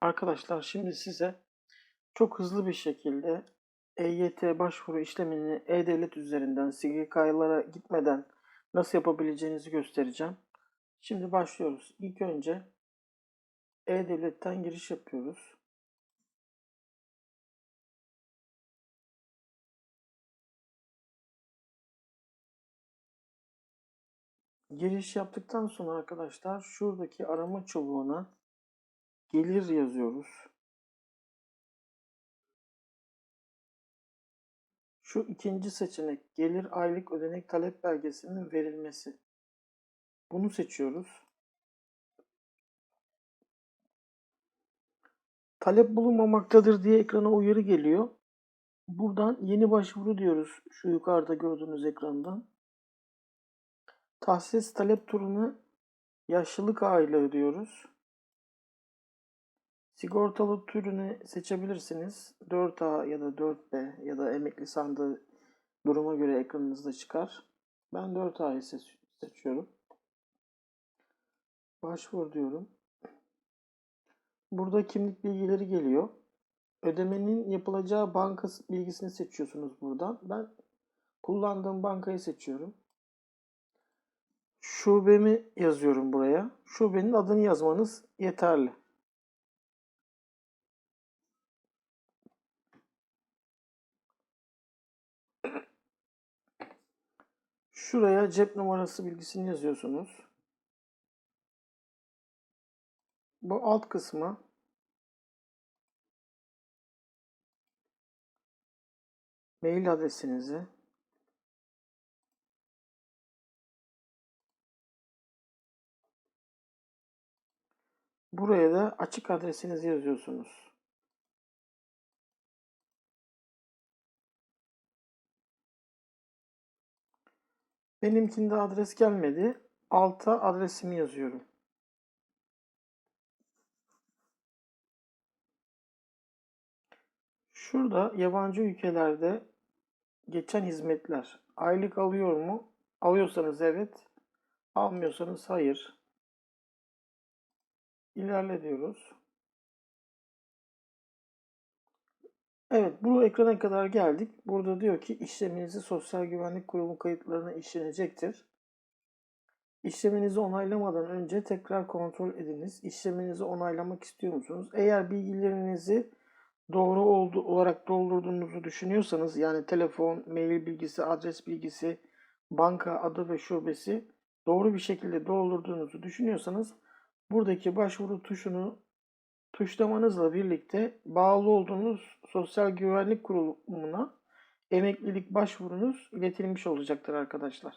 Arkadaşlar şimdi size çok hızlı bir şekilde EYT başvuru işlemini E-Devlet üzerinden SGK'lara gitmeden nasıl yapabileceğinizi göstereceğim. Şimdi başlıyoruz. İlk önce E-Devlet'ten giriş yapıyoruz. Giriş yaptıktan sonra arkadaşlar şuradaki arama çubuğuna gelir yazıyoruz. Şu ikinci seçenek gelir aylık ödenek talep belgesinin verilmesi. Bunu seçiyoruz. Talep bulunmamaktadır diye ekrana uyarı geliyor. Buradan yeni başvuru diyoruz şu yukarıda gördüğünüz ekrandan. Tahsis talep turunu yaşlılık aylığı diyoruz. Sigortalı türünü seçebilirsiniz. 4A ya da 4B ya da emekli sandığı duruma göre ekranınızda çıkar. Ben 4A'yı seç- seçiyorum. Başvur diyorum. Burada kimlik bilgileri geliyor. Ödemenin yapılacağı banka bilgisini seçiyorsunuz buradan. Ben kullandığım bankayı seçiyorum. Şubemi yazıyorum buraya. Şubenin adını yazmanız yeterli. Şuraya cep numarası bilgisini yazıyorsunuz. Bu alt kısmı mail adresinizi buraya da açık adresinizi yazıyorsunuz. Benimkinde adres gelmedi. Alta adresimi yazıyorum. Şurada yabancı ülkelerde geçen hizmetler. Aylık alıyor mu? Alıyorsanız evet. Almıyorsanız hayır. İlerle diyoruz. Evet, bu ekrana kadar geldik. Burada diyor ki işleminizi Sosyal Güvenlik Kurumu kayıtlarına işlenecektir. İşleminizi onaylamadan önce tekrar kontrol ediniz. İşleminizi onaylamak istiyor musunuz? Eğer bilgilerinizi doğru oldu, olarak doldurduğunuzu düşünüyorsanız yani telefon, mail bilgisi, adres bilgisi, banka adı ve şubesi doğru bir şekilde doldurduğunuzu düşünüyorsanız buradaki başvuru tuşunu tuşlamanızla birlikte bağlı olduğunuz sosyal güvenlik kurumuna emeklilik başvurunuz iletilmiş olacaktır arkadaşlar.